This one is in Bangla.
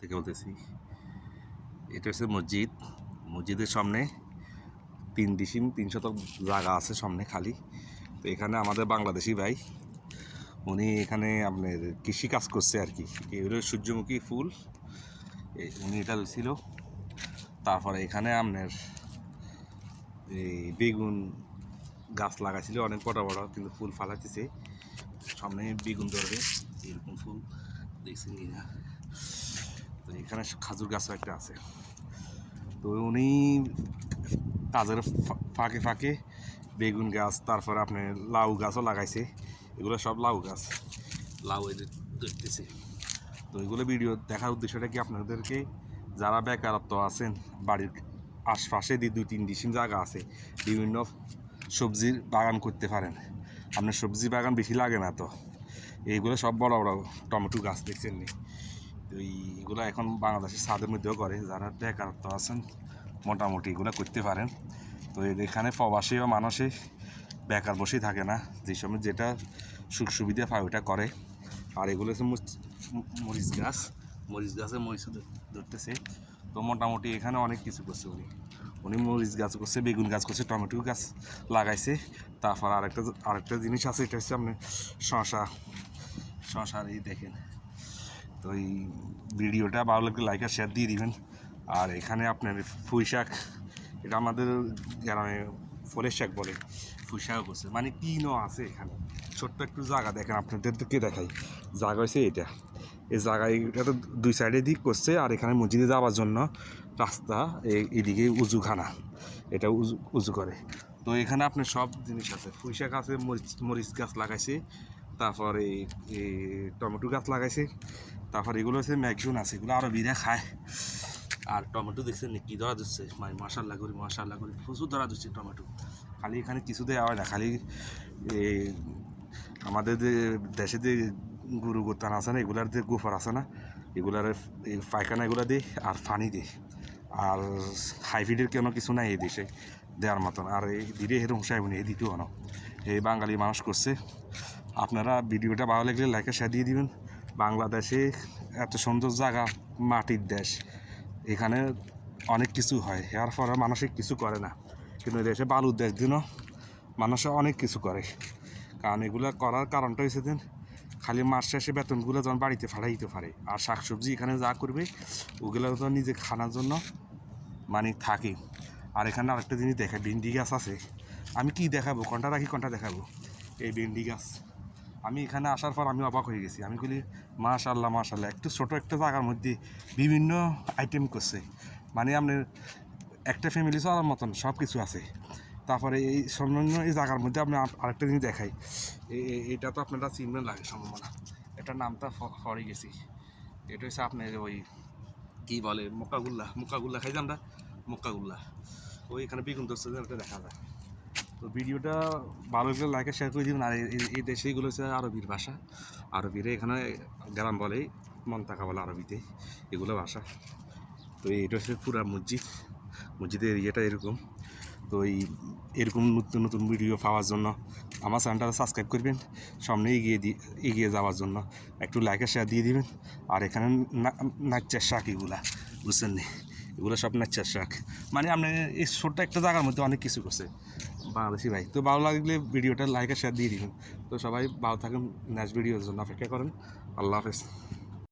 থেকে বলতেছি। এটা হচ্ছে মসজিদ। মসজিদের সামনে তিন ডিসিম, তিন শতক জায়গা আছে সামনে খালি। তো এখানে আমাদের বাংলাদেশি ভাই, উনি এখানে আপনার কৃষি কাজ করছে আর কি। এগুলো সূর্যমুখী ফুল। উনি এটা ছিল। তারপরে এখানে আপনার এই বেগুন গাছ লাগাইছিল, অনেক বড় বড়, কিন্তু ফুল ফালাইতেছে। সামনে বেগুন ধরবে, এরকম ফুল দেখছেন কিনা? তো এখানে খাজুর গাছও একটা আছে। তো উনি কাজের ফাঁকে ফাঁকে বেগুন গাছ তারপর আপনি লাউ গাছও লাগাইছে। এগুলো সব লাউ গাছ। লাউ যে দেখতেছে তো এগুলো ভিডিও দেখার উদ্দেশ্যটা কি আপনাদেরকে? যারা বেকারত্ব আছেন বাড়ির আশপাশে দিয়ে দুই তিন ডিসিম জায়গা আছে বিভিন্ন সবজির বাগান করতে পারেন। আপনার সবজি বাগান বেশি লাগে না তো? এইগুলো সব বড় বড় টমেটো গাছ দেখছেন নি? তো এইগুলো এখন বাংলাদেশের ছাদের মধ্যেও করে, যারা বেকারত্ব আছেন, মোটামুটি এগুলো করতে পারেন। তো এখানে প্রবাসীও মানুষই বেকার বসেই থাকে না, যে সময় যেটা সুখ সুবিধা পায় ওটা করে। আর এগুলো হচ্ছে মরিচ গাছ, মরিচ গাছে মরিচ ধরতেছে। তো মোটামুটি এখানে অনেক কিছু করছে উনি। উনি মরিচ গাছ করছে, বেগুন গাছ করছে, টমেটো গাছ লাগাইছে। তারপর আরেকটা আরেকটা জিনিস আছে, এটা হচ্ছে আপনি শশা, শশার এই দেখেন। তো এই ভিডিওটা ভালো লাগলে লাইক আর শেয়ার দিয়ে দিবেন। আর এখানে আপনার পুঁই শাক, এটা আমাদের গ্রামে ফলের শাক বলে, পুঁই শাক করছে মানে তিনও আছে এখানে? ছোট্ট একটু জায়গা দেখেন, আপনাদেরকে দেখাই। জায়গা হয়েছে এটা এই জায়গায় এটা তো দুই সাইডে দিক করছে, আর এখানে মসজিদে যাওয়ার জন্য রাস্তা এদিকে উজুখানা, এটা উজু উজু করে। তো এখানে আপনার সব জিনিস আছে। পুঁই শাক আছে, মরিচ মরিচ গাছ লাগাইছে। তারপর এই টমেটো গাছ লাগাইছে। তারপর এগুলো হচ্ছে ম্যাগজুন আছে। এগুলো আরও বিরা খায়। আর টমেটো দেখছেন কি ধরা দিচ্ছে মানে মশাল্লা করি মশাল্লা করি। প্রচুর ধরা দিচ্ছে টমেটো। খালি এখানে কিছু দেওয়া হয় না। খালি আমাদের যে দেশে যে গরু গোতান আছে না, এগুলার যে গোফর আছে না, এগুলার পায়খানা এগুলো দিই আর ফানি দিই। আর হাইব্রিডের কেন কিছু নাই এই দেশে দেওয়ার মতন। আর এই দিলে এরকম সাহেব এই দ্বিতীয় না এই বাঙালি মানুষ করছে। আপনারা ভিডিওটা ভালো লাগলে লাইকে শেয়ার দিয়ে দিবেন। বাংলাদেশে এত সুন্দর জায়গা, মাটির দেশ। এখানে অনেক কিছু হয়। এর পরে মানুষে কিছু করে না। কিন্তু দেশে বালুর দেশ দিনও মানুষে অনেক কিছু করে। কারণ এগুলো করার কারণটা হয়েছে দিন, খালি মাস শেষে বেতনগুলো যখন বাড়িতে ফাড়াই দিতে পারে, আর শাকসবজি এখানে যা করবে, ওগুলো তো নিজে খানার জন্য মানে থাকে। আর এখানে আরেকটা জিনিস দেখে ভিন্ডি গাছ আছে। আমি কি দেখাবো? কোনটা রাখি, কোনটা দেখাবো? এই ভিন্ডি গাছ। আমি এখানে আসার পর আমি অবাক হয়ে গেছি। আমি বলি মাশাল্লাহ মাশাল্লাহ একটু ছোট একটা জায়গার মধ্যে বিভিন্ন আইটেম করছে। মানে আপনার একটা ফ্যামিলি চলার মতন সব কিছু আছে। তারপরে এই সর্বনিম্ন এই জায়গার মধ্যে আপনি আরেকটা জিনিস দেখাই। এটা তো আপনারা চিনবেন লাগে সম্ভাবনা। এটার নামটা হরে গেছি। এটা হচ্ছে আপনার ওই কি বলে, মোকাগুল্লা। মোকাগুল্লা খাই আমরা? মোকাগুল্লা। ওই এখানে বেগুন দোস্ত দেখা যায়। তো ভিডিওটা ভালো লাগলে লাইকে শেয়ার করে দিবেন। আর এই- এই- এই দেশে এগুলো হচ্ছে আরবির ভাষা। আরবিরে এখানে গ্রাম বলে, মন্তাকা বলে আরবিতে এগুলো ভাষা। তো এইটা হচ্ছে পুরা মসজিদ। মসজিদের এরিয়াটা এরকম। তো এই এরকম নতুন নতুন ভিডিও পাওয়ার জন্য আমার চ্যানেলটা সাবস্ক্রাইব করবেন। সামনে এগিয়ে দিয়ে এগিয়ে যাওয়ার জন্য একটু লাইকে শেয়ার দিয়ে দিবেন। আর এখানে না- নাচ্চার শাক বুঝছেন নি? এগুলো সব ন্যাচার শাক। মানে আপনি এই ছোট্ট একটা জায়গার মধ্যে অনেক কিছু করছে বাংলাদেশি ভাই। তো ভালো লাগলে ভিডিওটা লাইক আর শেয়ার দিয়ে দিবেন। তো সবাই ভালো থাকেন নেক্সট ভিডিওর জন্য অপেক্ষা করেন। আল্লাহ হাফেজ।